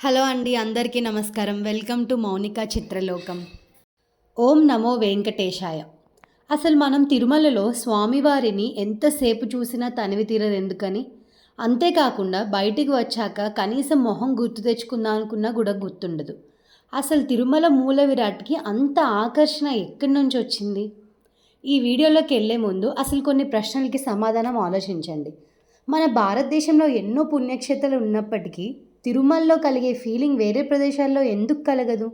Hello అండి అందరికీ నమస్కారం. Welcome to Mounika Chitralokam. ఓం నమో వెంకటేశాయ. అసలు మనం తిరుమలలో స్వామివారిని ఎంతసేపు చూసినా తనివి తీరదెందుకని అంతేకాకుండా బయటికి వచ్చాక కనీసం మొహం గుర్తు తెచ్చుకుందాం అనుకున్నా కూడా గుర్తుండదు. అసలు తిరుమల మూల విరాట్కి అంత ఆకర్షణ ఎక్కడి నుంచి వచ్చింది? ఈ వీడియోలోకి వెళ్ళే ముందు అసలు కొన్ని ప్రశ్నలకి సమాధానం ఆలోచించండి. మన భారతదేశంలో ఎన్నో పుణ్యక్షేత్రాలు ఉన్నప్పటికీ తిరుమలలో కలిగే ఫీలింగ్ వేరే ప్రదేశాల్లో ఎందుకు కలగదు?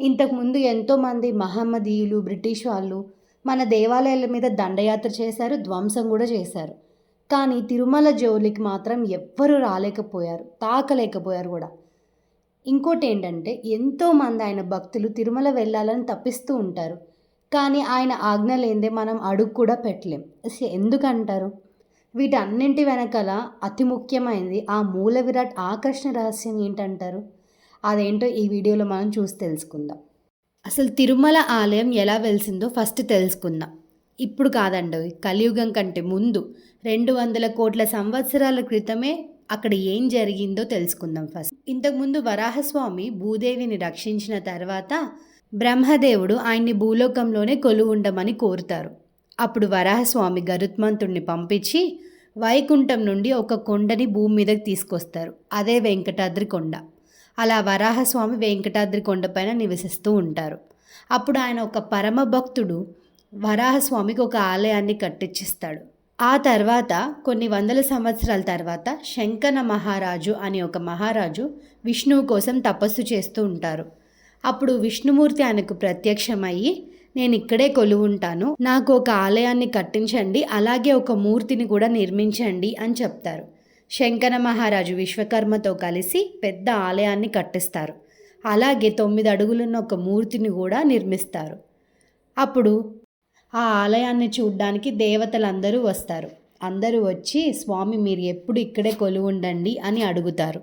ఇంతకుముందు ఎంతోమంది మహమ్మదీయులు బ్రిటిష్ వాళ్ళు మన దేవాలయాల మీద దండయాత్ర చేశారు ధ్వంసం కూడా చేశారు. కానీ తిరుమల జోలికి మాత్రం ఎవ్వరూ రాలేకపోయారు తాకలేకపోయారు కూడా. ఇంకోటి ఏంటంటే ఎంతోమంది ఆయన భక్తులు తిరుమల వెళ్ళాలని తప్పిస్తూ ఉంటారు. కానీ ఆయన ఆజ్ఞ లేనిదే మనం అడుగు కూడా పెట్టలేం. అసలు ఎందుకంటారు? వీటన్నింటి వెనకాల అతి ముఖ్యమైనది ఆ మూల విరాట్ ఆకర్షణ రహస్యం ఏంటంటారు? అదేంటో ఈ వీడియోలో మనం చూసి తెలుసుకుందాం. అసలు తిరుమల ఆలయం ఎలా వెలిసిందో ఫస్ట్ తెలుసుకుందాం. ఇప్పుడు కాదండి కలియుగం కంటే ముందు రెండు వందల కోట్ల సంవత్సరాల క్రితమే అక్కడ ఏం జరిగిందో తెలుసుకుందాం ఫస్ట్. ఇంతకుముందు వరాహస్వామి భూదేవిని రక్షించిన తర్వాత బ్రహ్మదేవుడు ఆయన్ని భూలోకంలోనే కొలువుండమని కోరుతారు. అప్పుడు వరాహస్వామి గరుత్మంతుణ్ణి పంపించి వైకుంఠం నుండి ఒక కొండని భూమి మీదకి తీసుకొస్తారు. అదే వెంకటాద్రి కొండ. అలా వరాహస్వామి వెంకటాద్రి కొండపైన నివసిస్తూ ఉంటారు. అప్పుడు ఆయన ఒక పరమ భక్తుడు వరాహస్వామికి ఒక ఆలయాన్ని కట్టించిస్తాడు ఆ తర్వాత కొన్ని వందల సంవత్సరాల తర్వాత శంకన మహారాజు అనే ఒక మహారాజు విష్ణువు కోసం తపస్సు చేస్తూ ఉంటారు. అప్పుడు విష్ణుమూర్తి ఆయనకు ప్రత్యక్షమయ్యి నేను ఇక్కడే కొలువుంటాను. నాకు ఒక ఆలయాన్ని కట్టించండి అలాగే ఒక మూర్తిని కూడా నిర్మించండి అని చెప్తారు. శంకర మహారాజు విశ్వకర్మతో కలిసి పెద్ద ఆలయాన్ని కట్టిస్తారు. అలాగే తొమ్మిది అడుగులున్న ఒక మూర్తిని కూడా నిర్మిస్తారు. అప్పుడు ఆ ఆలయాన్ని చూడ్డానికి దేవతలందరూ వస్తారు. అందరూ వచ్చి స్వామి మీరు ఎప్పుడు ఇక్కడే కొలువుండండి అని అడుగుతారు.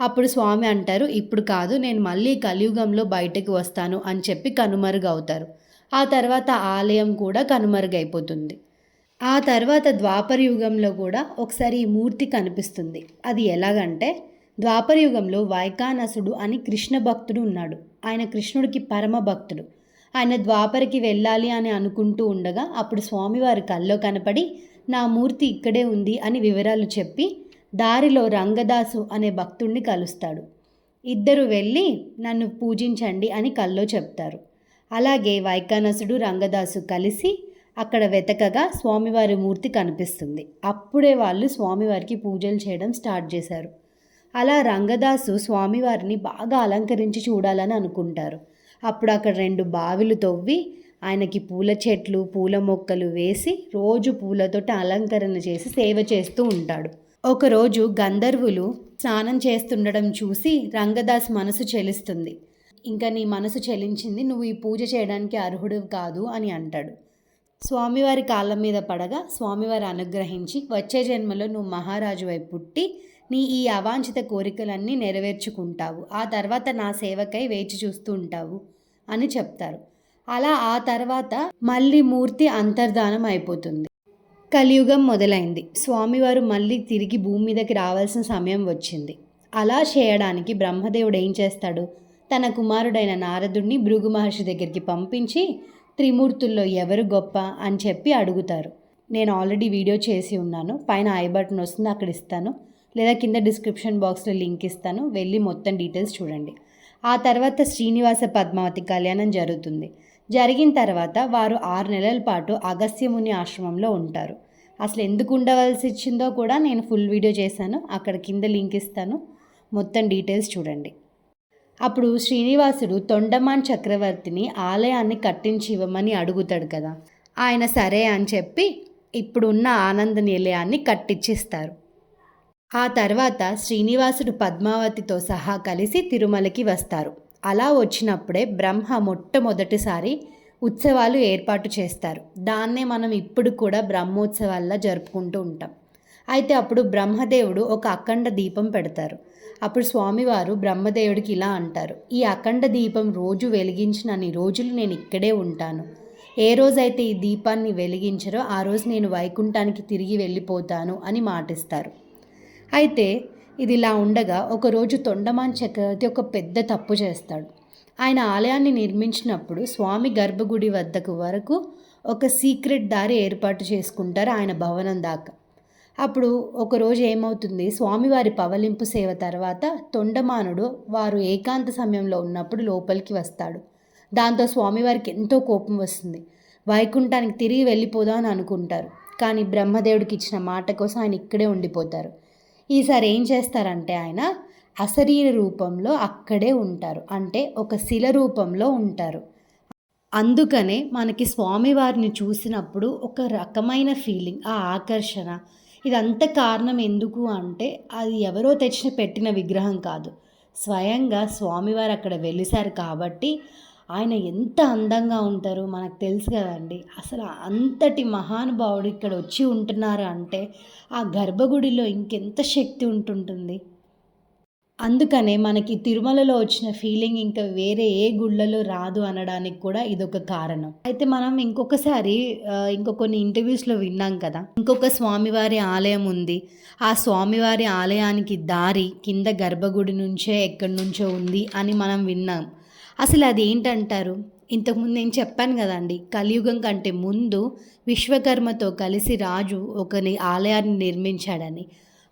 అప్పుడు స్వామి అంటారు ఇప్పుడు కాదు నేను మళ్ళీ కలియుగంలో బయటకు వస్తాను అని చెప్పి కనుమరుగవుతారు. ఆ తర్వాత ఆలయం కూడా కనుమరుగైపోతుంది. ఆ తర్వాత ద్వాపర యుగంలో కూడా ఒకసారి ఈ మూర్తి కనిపిస్తుంది. అది ఎలాగంటే ద్వాపర యుగంలో వైకానసుడు అని కృష్ణ భక్తుడు ఉన్నాడు. ఆయన కృష్ణుడికి పరమ భక్తుడు. ఆయన ద్వాపరకి వెళ్ళాలి అని అనుకుంటూ ఉండగా అప్పుడు స్వామివారి కల్లో కనపడి నా మూర్తి ఇక్కడే ఉంది అని వివరాలు చెప్పి దారిలో రంగదాసు అనే భక్తుడిని కలుస్తాడు. ఇద్దరు వెళ్ళి నన్ను పూజించండి అని కల్లో చెప్తారు. అలాగే వైకానసుడు రంగదాసు కలిసి అక్కడ వెతకగా స్వామివారి మూర్తి కనిపిస్తుంది. అప్పుడే వాళ్ళు స్వామివారికి పూజలు చేయడం స్టార్ట్ చేశారు. అలా రంగదాసు స్వామివారిని బాగా అలంకరించి చూడాలని అనుకుంటారు. అప్పుడు అక్కడ రెండు బావిలు తవ్వి ఆయనకి పూల చెట్లు పూల మొక్కలు వేసి రోజు పూలతోటి అలంకరణ చేసి సేవ చేస్తూ ఉంటాడు. ఒకరోజు గంధర్వులు స్నానం చేస్తుండడం చూసి రంగదాస్ మనసు చెలుస్తుంది. ఇంకా నీ మనసు చెలించింది నువ్వు ఈ పూజ చేయడానికి అర్హుడు కాదు అని అంటాడు. స్వామివారి కాళ్ళ మీద పడగా స్వామివారి అనుగ్రహించి వచ్చే జన్మలో నువ్వు మహారాజు అయి పుట్టి నీ ఈ అవాంఛిత కోరికలన్నీ నెరవేర్చుకుంటావు. ఆ తర్వాత నా సేవకై వేచి చూస్తూ ఉంటావు అని చెప్తారు. అలా ఆ తర్వాత మళ్ళీ మూర్తి అంతర్ధానం అయిపోతుంది. కలియుగం మొదలైంది. స్వామివారు మళ్ళీ తిరిగి భూమి మీదకి రావాల్సిన సమయం వచ్చింది. అలా చేయడానికి బ్రహ్మదేవుడు ఏం చేస్తాడు? తన కుమారుడైన నారదుణ్ణి భృగు మహర్షి దగ్గరికి పంపించి త్రిమూర్తుల్లో ఎవరు గొప్ప? అని చెప్పి అడుగుతారు. నేను ఆల్రెడీ వీడియో చేసి ఉన్నాను. పైన ఐ బటన్ వస్తుంది అక్కడ ఇస్తాను. లేదా కింద డిస్క్రిప్షన్ బాక్స్లో లింక్ ఇస్తాను. వెళ్ళి మొత్తం డీటెయిల్స్ చూడండి. ఆ తర్వాత శ్రీనివాస పద్మావతి కళ్యాణం జరుగుతుంది. జరిగిన తర్వాత వారు ఆరు నెలల పాటు అగస్త్యముని ఆశ్రమంలో ఉంటారు. అసలు ఎందుకు ఉండవలసి ఇచ్చిందో కూడా నేను ఫుల్ వీడియో చేశాను. అక్కడ కింద లింక్ ఇస్తాను. మొత్తం డీటెయిల్స్ చూడండి. అప్పుడు శ్రీనివాసుడు తొండమాన్ చక్రవర్తిని ఆలయాన్ని కట్టించి ఇవ్వమని అడుగుతాడు కదా. ఆయన సరే అని చెప్పి ఇప్పుడున్న ఆనంద నిలయాన్ని కట్టించిస్తారు ఆ తర్వాత శ్రీనివాసుడు పద్మావతితో సహా కలిసి తిరుమలకి వస్తారు. అలా వచ్చినప్పుడే బ్రహ్మ మొట్టమొదటిసారి ఉత్సవాలు ఏర్పాటు చేస్తారు. దాన్నే మనం ఇప్పుడు కూడా బ్రహ్మోత్సవాల్లో జరుపుకుంటూ ఉంటాం. అయితే అప్పుడు బ్రహ్మదేవుడు ఒక అఖండ దీపం పెడతారు. అప్పుడు స్వామివారు బ్రహ్మదేవుడికి ఇలా అంటారు ఈ అఖండ దీపం రోజు వెలిగించినన్ని రోజులు నేను ఇక్కడే ఉంటాను. ఏ రోజైతే ఈ దీపాన్ని వెలిగించరో ఆ రోజు నేను వైకుంఠానికి తిరిగి వెళ్ళిపోతాను అని మాటిస్తారు. అయితే ఇది ఇలా ఉండగా ఒకరోజు తొండమాన్ చక్రవర్తి ఒక పెద్ద తప్పు చేస్తాడు. ఆయన ఆలయాన్ని నిర్మించినప్పుడు స్వామి గర్భగుడి వద్దకు వరకు ఒక సీక్రెట్ దారి ఏర్పాటు చేసుకుంటారు ఆయన భవనం దాకా. అప్పుడు ఒకరోజు ఏమవుతుంది? స్వామివారి పవలింపు సేవ తర్వాత తొండమానుడు వారు ఏకాంత సమయంలో ఉన్నప్పుడు లోపలికి వస్తాడు. దాంతో స్వామివారికి ఎంతో కోపం వస్తుంది. వైకుంఠానికి తిరిగి వెళ్ళిపోదాం అని అనుకుంటారు. కానీ బ్రహ్మదేవుడికి ఇచ్చిన మాట కోసం ఆయన ఇక్కడే ఉండిపోతారు. ఈసారి ఏం చేస్తారంటే ఆయన అశరీర రూపంలో అక్కడే ఉంటారు. అంటే ఒక శిల రూపంలో ఉంటారు. అందుకనే మనకి స్వామివారిని చూసినప్పుడు ఒక రకమైన ఫీలింగ్ ఆ ఆకర్షణ ఇదంతా కారణం ఎందుకు అంటే అది ఎవరో తెచ్చిన పెట్టిన విగ్రహం కాదు. స్వయంగా స్వామివారు అక్కడ వెలిసారు కాబట్టి ఆయన ఎంత అందంగా ఉంటారో మనకు తెలుసు కదండి. అసలు అంతటి మహానుభావుడు ఇక్కడ వచ్చి ఉంటున్నారు అంటే ఆ గర్భగుడిలో ఇంకెంత శక్తి ఉంటుంటుంది? అందుకనే మనకి తిరుమలలో వచ్చిన ఫీలింగ్ ఇంకా వేరే ఏ గుళ్ళలో రాదు అనడానికి కూడా ఇదొక కారణం. అయితే మనం ఇంకొకసారి ఇంకో కొన్ని ఇంటర్వ్యూస్లో విన్నాం కదా. ఇంకొక స్వామివారి ఆలయం ఉంది. ఆ స్వామివారి ఆలయానికి దారి కింద గర్భగుడి నుంచే ఎక్కడి నుంచో ఉంది అని మనం విన్నాం. అసలు అది ఏంటంటారు? ఇంతకుముందు నేను చెప్పాను కదండి కలియుగం కంటే ముందు విశ్వకర్మతో కలిసి రాజు ఒకని ఆలయాన్ని నిర్మించాడని.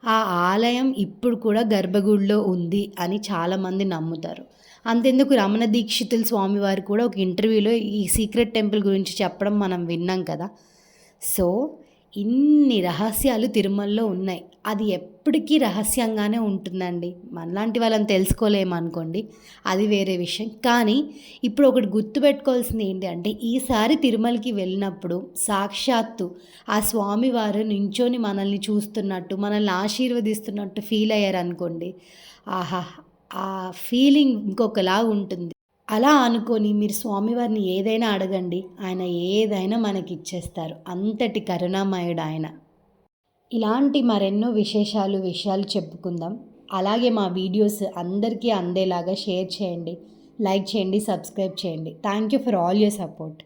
ఆ ఆలయం ఇప్పుడు కూడా గర్భగుడిలో ఉంది అని చాలామంది నమ్ముతారు. అంతెందుకు రమణ దీక్షితుల స్వామివారు కూడా ఒక ఇంటర్వ్యూలో ఈ సీక్రెట్ టెంపుల్ గురించి చెప్పడం మనం విన్నాం కదా. సో ఇన్ని రహస్యాలు తిరుమలలో ఉన్నాయి. అది ఎప్పటికీ రహస్యంగానే ఉంటుందండి. మనలాంటి వాళ్ళని తెలుసుకోలేమనుకోండి అది వేరే విషయం. కానీ ఇప్పుడు ఒకటి గుర్తుపెట్టుకోవాల్సింది ఏంటి అంటే ఈసారి తిరుమలకి వెళ్ళినప్పుడు సాక్షాత్తు ఆ స్వామివారు నించొని మనల్ని చూస్తున్నట్టు మనల్ని ఆశీర్వదిస్తున్నట్టు ఫీల్ అయ్యారు అనుకోండి ఆహా! ఆ ఫీలింగ్ ఇంకొకలా ఉంటుంది. అలా అనుకొని మీరు స్వామివారిని ఏదైనా అడగండి. ఆయన ఏదైనా మనకి ఇచ్చేస్తారు. అంతటి కరుణామయుడు ఆయన. ఇలాంటి మరెన్నో విశేషాలు విషయాలు చెప్పుకుందాం. అలాగే మా వీడియోస్ అందరికీ అందేలాగా షేర్ చేయండి. లైక్ చేయండి సబ్స్క్రైబ్ చేయండి. Thank you for all your support.